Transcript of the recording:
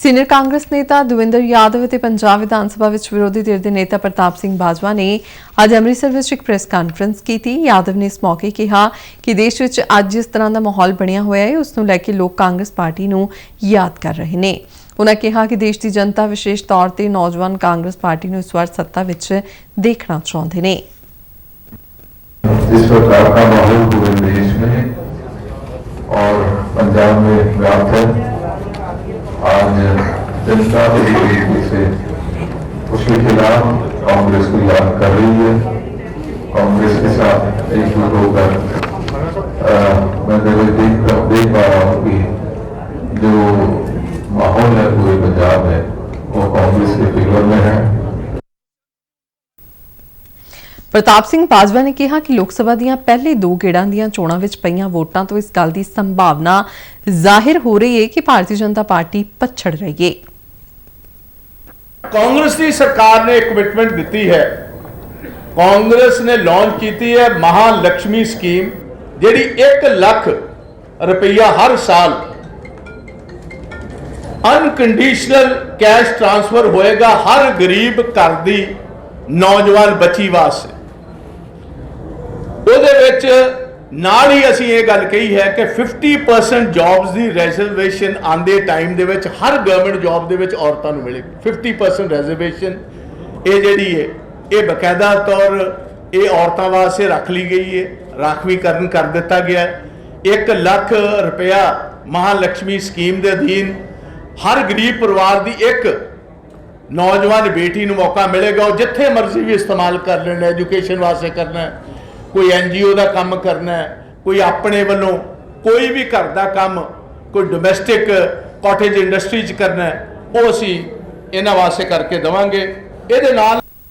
Senior Congress ਨੇਤਾ ਦਵਿੰਦਰ ਯਾਦਵ ਅਤੇ ਪੰਜਾਬ ਵਿਧਾਨ ਸਭਾ ਵਿੱਚ ਵਿਰੋਧੀ ਧਿਰ ਦੇ ਨੇਤਾ ਪ੍ਰਤਾਪ ਸਿੰਘ ਬਾਜਵਾ ਨੇ ਅੱਜ ਅੰਮ੍ਰਿਤਸਰ ਵਿੱਚ ਇੱਕ ਪ੍ਰੈਸ ਕਾਨਫਰੰਸ ਕੀਤੀ ਯਾਦਵ ਨੇ ਇਸ ਮੌਕੇ ਕਿਹਾ ਕਿ ਦੇਸ਼ ਵਿੱਚ ਅੱਜ ਜਿਸ ਤਰ੍ਹਾਂ ਦਾ ਮਾਹੌਲ ਬਣਿਆ ਹੋਇਆ ਹੈ ਉਸ ਨੂੰ ਲੈ ਕੇ ਲੋਕ ਕਾਂਗਰਸ ਪਾਰਟੀ ਨੂੰ ਯਾਦ ਕਰ ਰਹੇ ਨੇ ਉਨ੍ਹਾਂ ਕਿਹਾ ਕਿ ਦੇਸ਼ ਦੀ ਜਨਤਾ ਵਿਸ਼ੇਸ਼ ਤੌਰ ਤੇ ਨੌਜਵਾਨ ਕਾਂਗਰਸ ਪਾਰਟੀ ਨੂੰ ਇਸ ਵਾਰ ਸੱਤਾ ਵਿੱਚ ਦੇਖਣਾ ਚਾਹੁੰਦੇ ਨੇ इस प्रकार का माहौल पूरे देश में और पंजाब में व्याप्त है आज जनता बड़ी तरीके से उसके खिलाफ कांग्रेस को याद कर रही है कांग्रेस के साथ एकजुट होकर अ, मैं देख देख देख पा रहा हूँ कि जो माहौल है पूरे पंजाब में वो कांग्रेस के फेवर में है ਪ੍ਰਤਾਪ ਸਿੰਘ ਬਾਜਵਾ ਨੇ ਕਿਹਾ ਕਿ ਲੋਕ ਸਭਾ ਦੀਆਂ ਪਹਿਲੇ ਦੋ ਗੇੜਾਂ ਦੀਆਂ ਚੋਣਾਂ ਵਿੱਚ ਪਈਆਂ ਵੋਟਾਂ ਤੋਂ ਇਸ ਗੱਲ ਦੀ ਸੰਭਾਵਨਾ ਜ਼ਾਹਿਰ ਹੋ ਰਹੀ ਹੈ ਕਿ ਭਾਰਤੀ ਜਨਤਾ ਪਾਰਟੀ ਪਛੜ ਰਹੀ ਹੈ ਕਾਂਗਰਸ ਦੀ ਸਰਕਾਰ ਨੇ ਕਮਿਟਮੈਂਟ ਦਿੱਤੀ ਹੈ। ਕਾਂਗਰਸ ਨੇ ਲਾਂਚ ਕੀਤੀ ਹੈ ਮਹਾਲక్ష్ਮੀ ਸਕੀਮ ਜਿਹੜੀ 1 ਲੱਖ ਰੁਪਈਆ ਹਰ ਸਾਲ ਅਨਕੰਡੀਸ਼ਨਲ ਕੈਸ਼ ਟ੍ਰਾਂਸਫਰ ਹੋਏਗਾ ਹਰ ਗਰੀਬ ਘਰ ਦੀ ਨੌਜਵਾਨ ਬੱਚੀ ਵਾਸਤੇ। ਉਹਦੇ ਵਿੱਚ ਨਾਲ ਹੀ ਅਸੀਂ ਇਹ ਗੱਲ ਕਹੀ ਹੈ ਕਿ 50% ਜੌਬਸ ਦੀ ਰਿਜ਼ਰਵੇਸ਼ਨ ਆਂਦੇ ਟਾਈਮ ਦੇ ਵਿੱਚ ਹਰ ਗਵਰਨਮੈਂਟ ਜੌਬ ਦੇ ਵਿੱਚ ਔਰਤਾਂ ਨੂੰ ਮਿਲੇਗੀ 50% ਰਿਜ਼ਰਵੇਸ਼ਨ ਇਹ ਜਿਹੜੀ ਹੈ, ਇਹ ਬਕਾਇਦਾ ਤੌਰ ਇਹ ਔਰਤਾਂ ਵਾਸਤੇ ਰੱਖ ਲਈ ਗਈ ਹੈ ਰਾਖਵੀਕਰਨ ਕਰ ਦਿੱਤਾ ਗਿਆ ਹੈ। 1 ਲੱਖ ਰੁਪਇਆ ਮਹਾਲక్ష్ਮੀ ਸਕੀਮ ਦੇ ਅਧੀਨ ਹਰ ਗਰੀਬ ਪਰਿਵਾਰ ਦੀ ਇੱਕ ਨੌਜਵਾਨ ਬੇਟੀ ਨੂੰ ਮੌਕਾ ਮਿਲੇਗਾ, ਉਹ ਜਿੱਥੇ ਮਰਜ਼ੀ ਵੀ ਇਸਤੇਮਾਲ ਕਰ ਲੈਣਾ ਐਜੂਕੇਸ਼ਨ ਵਾਸਤੇ ਕਰਨਾ ਹੈ। ਕੋਈ ਐਨਜੀਓ ਦਾ ਕੰਮ ਕਰਨਾ ਹੈ, ਕੋਈ ਆਪਣੇ ਵੱਲੋਂ ਕੋਈ ਵੀ ਘਰ ਦਾ ਕੰਮ, ਕੋਈ ਡੋਮੈਸਟਿਕ ਕਾਟੇਜ ਇੰਡਸਟਰੀ ਚ ਕਰਨਾ ਉਹ ਅਸੀਂ ਇਹਨਾਂ ਵਾਸਤੇ ਕਰਕੇ ਦਵਾਂਗੇ। ਇਹਦੇ ਨਾਲ